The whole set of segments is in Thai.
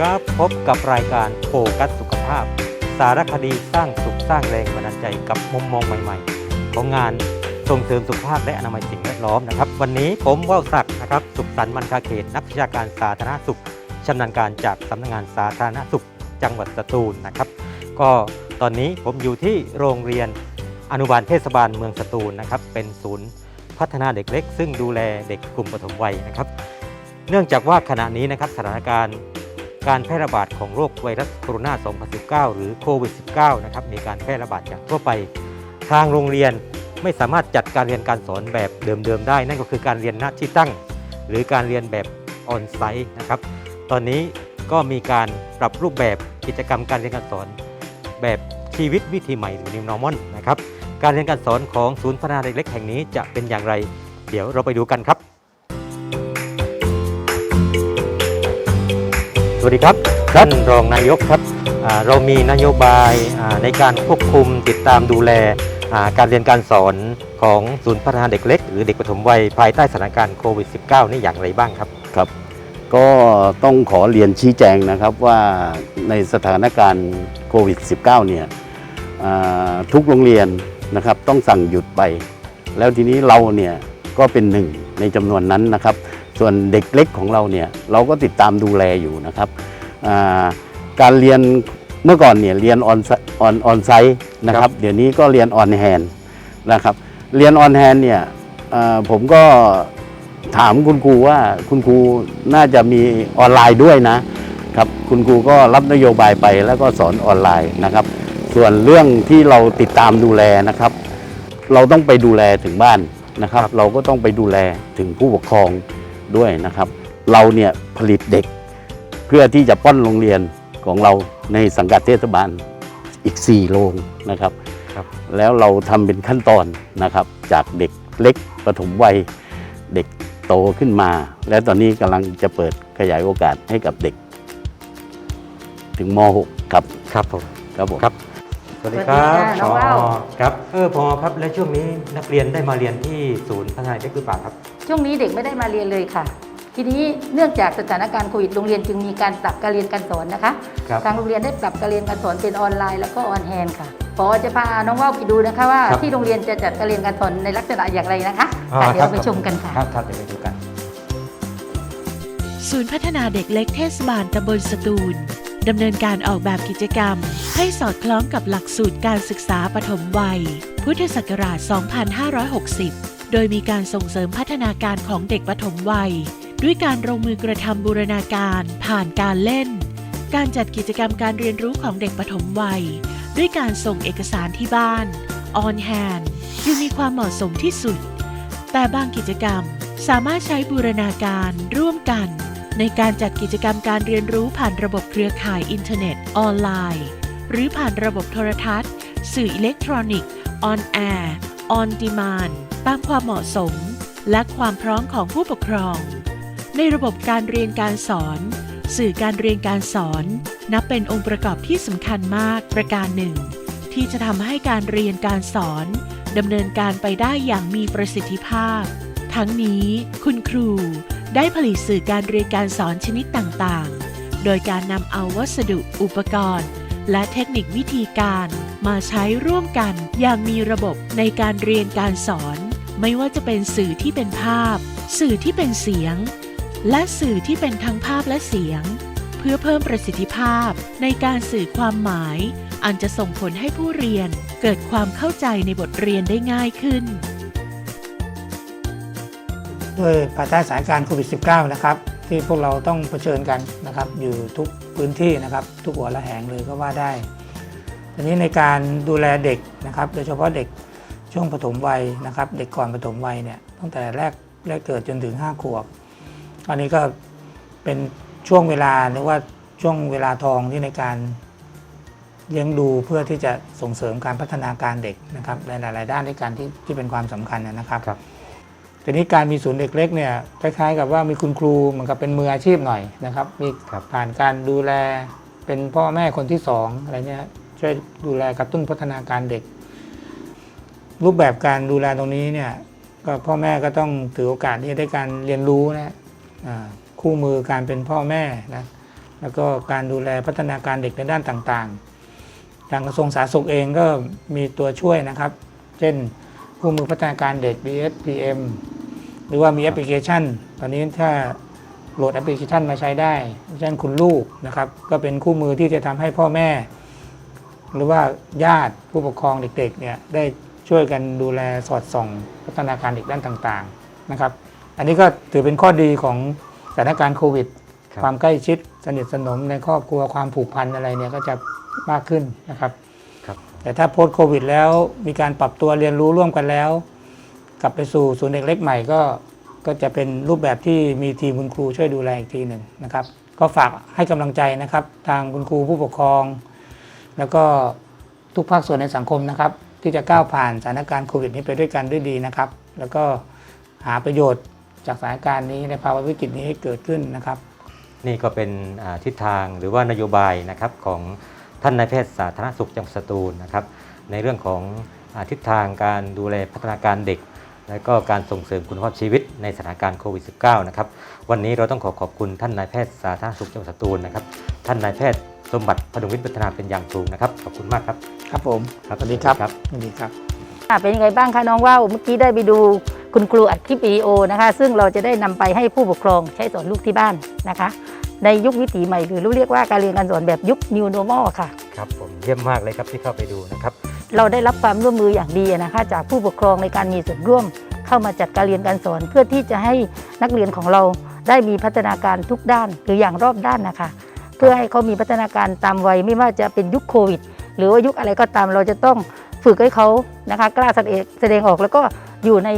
ครับ พบกับรายการโฟกัสสุขภาพ สารคดีสร้างสุขสร้างแรงบันดาลใจกับมุมมองใหม่ ๆ ของงานส่งเสริมสุขภาพและอนามัยสิ่งแวดล้อมนะครับ วันนี้ผมว่าวศักดิ์นะครับสุขสันต์มันคาเขต นักวิชาการสาธารณสุขชำนาญการจากสำนักงานสาธารณสุข จังหวัดสตูลนะครับ ก็ตอนนี้ผมอยู่ที่โรงเรียนอนุบาลเทศบาลเมืองสตูลนะครับ เป็นศูนย์พัฒนาเด็กเล็ก ซึ่งดูแลเด็กกลุ่มปฐมวัยนะครับ เนื่องจากว่าขณะนี้นะครับสถานการณ์ การแพร่ระบาดของโรคไวรัสโคโรนา 2019 หรือโควิด -19 นะครับมีการแพร่ระบาดอย่างทั่วไป ทางโรงเรียนไม่สามารถจัดการเรียนการสอนแบบเดิมๆได้ นั่นก็คือการเรียนณที่ตั้ง หรือการเรียนแบบออนไซต์นะครับ ตอนนี้ก็มีการปรับรูปแบบกิจกรรมการเรียนการสอน แบบชีวิตวิถีใหม่หรือ New Normal นะครับ การเรียนการสอนของศูนย์พัฒนาเด็กเล็กแห่งนี้จะเป็นอย่างไร เดี๋ยวเราไปดูกันครับ สวัสดีครับท่านรองนายกครับอ่าเรามีนโยบายอ่าในการควบคุมติดตามดูแลอ่าการเรียนการสอนของศูนย์พัฒนาเด็กเล็ก หรือเด็กปฐมวัยภายใต้สถานการณ์โควิด -19 นี่อย่างไรบ้างครับครับ ก็ต้องขอเรียนชี้แจงนะครับว่าในสถานการณ์โควิด -19 เนี่ยอ่าทุกโรงเรียนนะครับต้องสั่งหยุดไป แล้วทีนี้เราเนี่ยก็เป็นหนึ่งในจำนวนนั้นนะครับ ส่วนเด็กเล็กของเราเนี่ยเราก็ติดตามดูแลอยู่นะครับอ่าการเรียนเมื่อก่อนเนี่ยเรียนออนออนออนไซต์นะครับเดี๋ยวนี้ก็เรียนออนแฮนนะครับเรียนออนแฮนเนี่ยอ่าผมก็ถามคุณครูว่าคุณครูน่าจะมีออนไลน์ด้วยนะครับคุณครูก็รับนโยบายไปแล้วก็สอนออนไลน์นะครับ ส่วนเรื่องที่เราติดตามดูแลนะครับ เราต้องไปดูแลถึงบ้านนะครับครับเราก็ต้องไปดูแลถึงผู้ปกครอง ด้วยนะครับ เราเนี่ยผลิตเด็กเพื่อที่จะป้อนโรงเรียนของเราในสังกัดเทศบาลอีก 4 โรงนะครับครับ แล้วเราทำเป็นขั้นตอนนะครับ จากเด็กเล็กปฐมวัยเด็กโตขึ้นมา และตอนนี้กำลังจะเปิดขยายโอกาสให้กับเด็ก ถึงม .6 ครับครับผมครับผมครับ สวัสดีครับสวัสดีค่ะน้องว่าวครับเออพอครับ และช่วงนี้นักเรียนได้มาเรียนที่ศูนย์พัฒนาเด็กหรือเปล่าครับ ช่วงนี้เด็กไม่ได้มาเรียนเลยค่ะ ทีนี้เนื่องจากสถานการณ์โควิดโรงเรียนจึงมีการปรับการเรียนการสอนนะคะ ครับ ทางโรงเรียนได้ปรับการเรียนการสอนเป็นออนไลน์แล้วก็ออนแฮนด์ค่ะพอจะพาน้องว่าวไปดูนะคะว่าครับที่โรงเรียนจะจัดการเรียนการสอนในลักษณะอย่างไรนะคะอ่าค่ะเดี๋ยวครับ เราไปชมกันค่ะ ครับครับเดี๋ยวไปดูกัน ศูนย์พัฒนาเด็กเล็กเทศบาลตำบลสตูล ดำเนินการออกแบบกิจกรรม ให้สอดคล้องกับหลักสูตรการศึกษาปฐมวัย พุทธศักราช 2560 โดยมีการส่งเสริมพัฒนาการของเด็กปฐมวัย ด้วยการลงมือกระทำบูรณาการผ่านการเล่น การจัดกิจกรรมการเรียนรู้ของเด็กปฐมวัย ด้วยการส่งเอกสารที่บ้าน on hand จึงมีความเหมาะสมที่สุด แต่บางกิจกรรมสามารถใช้บูรณาการร่วมกัน ในการจัดกิจกรรมการเรียนรู้ผ่านระบบเครือข่ายอินเทอร์เน็ต ออนไลน์ หรือผ่านระบบโทรทัศน์ สื่ออิเล็กทรอนิกส์ออนแอร์ออนดีมานตามความเหมาะสม และความพร้อมของผู้ปกครอง ในระบบการเรียนการสอน สื่อการเรียนการสอน นับเป็นองค์ประกอบที่สำคัญมากประการหนึ่ง ที่จะทำให้การเรียนการสอนดำเนินการไปได้อย่างมีประสิทธิภาพ ทั้งนี้คุณครู ได้ผลิตสื่อการเรียนการสอนชนิดต่างๆ โดยการนำเอาวัสดุอุปกรณ์ และเทคนิควิธีการมาใช้ร่วมกันอย่างมีระบบในการเรียนการสอน ไม่ว่าจะเป็นสื่อที่เป็นภาพ สื่อที่เป็นเสียง และสื่อที่เป็นทั้งภาพและเสียง เพื่อเพิ่มประสิทธิภาพในการสื่อความหมาย อันจะส่งผลให้ผู้เรียนเกิดความเข้าใจในบทเรียนได้ง่ายขึ้น ด้วยภายใต้สถานการณ์โควิด -19 นะครับที่พวกเราต้องเผชิญกันนะครับอยู่ทุกพื้นที่นะครับ ทุกหัวละแหงเลยก็ว่าได้ทีนี้ในการดูแลเด็กนะครับ โดยเฉพาะเด็กช่วงปฐมวัยนะครับ เด็กก่อนปฐมวัยเนี่ยตั้งแต่แรกแรกเกิดจนถึง 5 ขวบอันนี้ก็เป็นช่วงเวลาหรือว่าช่วงเวลาทองที่ในการเลี้ยงดูเพื่อที่จะส่งเสริมการพัฒนาการเด็กนะครับในหลาย ๆ ด้านด้วยกันที่ที่เป็นความสำคัญนะครับครับ ทีนี้การมีศูนย์เด็กเล็กเนี่ยคล้ายๆ กับว่ามีคุณครูเหมือนกับเป็นมืออาชีพหน่อยนะครับ มีครับผ่านการดูแลเป็นพ่อแม่คนที่สองอะไรเนี่ยช่วยดูแลกระตุ้นพัฒนาการเด็ก รูปแบบการดูแลตรงนี้เนี่ยก็พ่อแม่ก็ต้องถือโอกาสที่จะได้การเรียนรู้นะอ่าคู่มือการเป็นพ่อแม่นะแล้วก็การดูแลพัฒนาการเด็กในด้านต่างๆ ทางกระทรวงสาธารณสุขเองก็มีตัวช่วยนะครับ เช่น คู่มือพัฒนาการเด็ก BSPM หรือว่ามีแอปพลิเคชัน ตอนนี้ถ้าโหลดแอปพลิเคชันมาใช้ได้เช่นคุณลูกนะครับ ก็เป็นคู่มือที่จะทำให้พ่อแม่ หรือว่าญาติผู้ปกครองเด็กๆเนี่ยได้ช่วยกันดูแลสอดส่อง พัฒนาการเด็กด้านต่างๆนะครับ อันนี้ก็ถือเป็นข้อดีของสถานการณ์โควิดครับความใกล้ชิดสนิทสนมในครอบครัวความผูกพันอะไรเนี่ยก็จะมากขึ้นนะครับครับ แต่ถ้าโพ้นโควิดแล้วมีการปรับตัวเรียนรู้ร่วมกันแล้ว กลับไปสู่ศูนย์เด็กเล็กใหม่ก็ก็จะเป็นรูปแบบที่มีทีมคุณครูช่วยดูแลอีกทีหนึ่งนะครับ ก็ฝากให้กำลังใจนะครับ ทางคุณครูผู้ปกครอง แล้วก็ทุกภาคส่วนในสังคมนะครับ ที่จะก้าวผ่านสถานการณ์โควิดนี้ไปด้วยกันด้วยดีนะครับ แล้วก็หาประโยชน์จากสถานการณ์นี้ในภาวะวิกฤตนี้ให้เกิดขึ้นนะครับ นี่ก็เป็นทิศทางหรือว่านโยบายนะครับของ ท่านนายแพทย์สาธารณสุขจังหวัดสตูลนะครับ ในเรื่องของอาทิศทางการดูแลพัฒนาการเด็ก และก็การส่งเสริมคุณภาพชีวิตในสถานการณ์โควิด -19 นะครับ วันนี้เราต้องขอขอบคุณท่านนายแพทย์สาธารณสุขจังหวัดสตูลนะครับ ท่านนายแพทย์สมบัติพดุงวิทย์พัฒนาเป็นอย่างสูงนะครับ ขอบคุณมากครับ ครับผมครับสวัสดีครับครับสวัสดีครับค่ะเป็นยังไงบ้างคะน้องว่าวเมื่อกี้ได้ไปดูคุณครูอัดคลิปวิดีโอนะคะ ซึ่งเราจะได้นำไปให้ผู้ปกครองใช้สอนลูกที่บ้านนะคะ ในยุควิถีใหม่หรือเรียกว่าการเรียนการสอนแบบยุค New Normal ค่ะ ครับผมเยี่ยมมากเลยครับที่เข้าไปดูนะครับ เราได้รับความร่วมมืออย่างดีนะคะจากผู้ปกครองในการมีส่วนร่วม เข้ามาจัดการเรียนการสอนเพื่อที่จะให้นักเรียนของเราได้มีพัฒนาการทุกด้านหรืออย่างรอบด้านนะคะ เพื่อให้เขามีพัฒนาการตามวัยไม่ว่าจะเป็นยุคโควิด หรือว่ายุคอะไรก็ตามเราจะต้องฝึกให้เขานะคะ กล้าแสดงแสดงออกแล้วก็อยู่ใน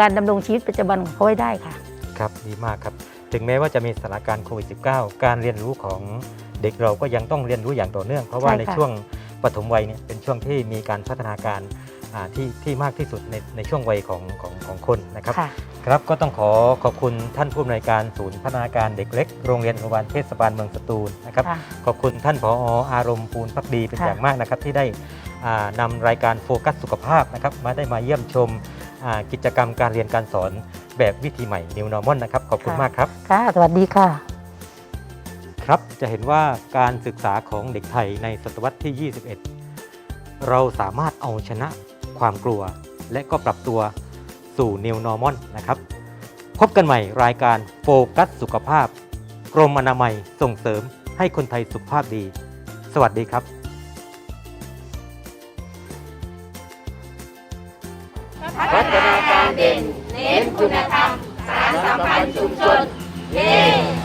การดำรงชีวิตประจำวันของเขาให้ได้ค่ะ ครับดีมากครับ ถึงแม้ว่าจะมีสถานการณ์โควิด -19 การเรียนรู้ของเด็กเราก็ยังต้องเรียนรู้อย่างต่อเนื่อง เพราะว่าใช่ในค่ะ ช่วงปฐมวัยเนี่ยเป็นช่วงที่มีการพัฒนาการอ่าที่ที่มากที่สุดในในช่วงวัยของของของคนนะครับ ค่ะ ครับก็ต้องขอขอบคุณท่านผู้อำนวยการศูนย์พัฒนาการเด็กเล็ก โรงเรียนอนุบาลเทศบาลเมืองสตูลนะครับ ค่ะขอบคุณท่านผออารมณ์ปูนพักดีเป็นค่ะ อย่างมากนะครับ ที่ได้อ่านำรายการโฟกัสสุขภาพนะครับมาได้มาเยี่ยมชมอ่ากิจกรรมการเรียนการสอน แบบวิธีใหม่ New Normal นะครับ ขอบคุณมากครับ ค่ะ สวัสดีค่ะ ครับ จะเห็นว่าการศึกษาของเด็กไทยในศตวรรษที่ 21 เราสามารถเอาชนะความกลัว และก็ปรับตัวสู่ New Normal นะครับ พบกันใหม่รายการโฟกัสสุขภาพ กรมอนามัยส่งเสริมให้คนไทยสุขภาพดี สวัสดีครับ พัฒนาการเด่นเน้น คุณธรรมสารสัมพันธ์ชุมชนเย้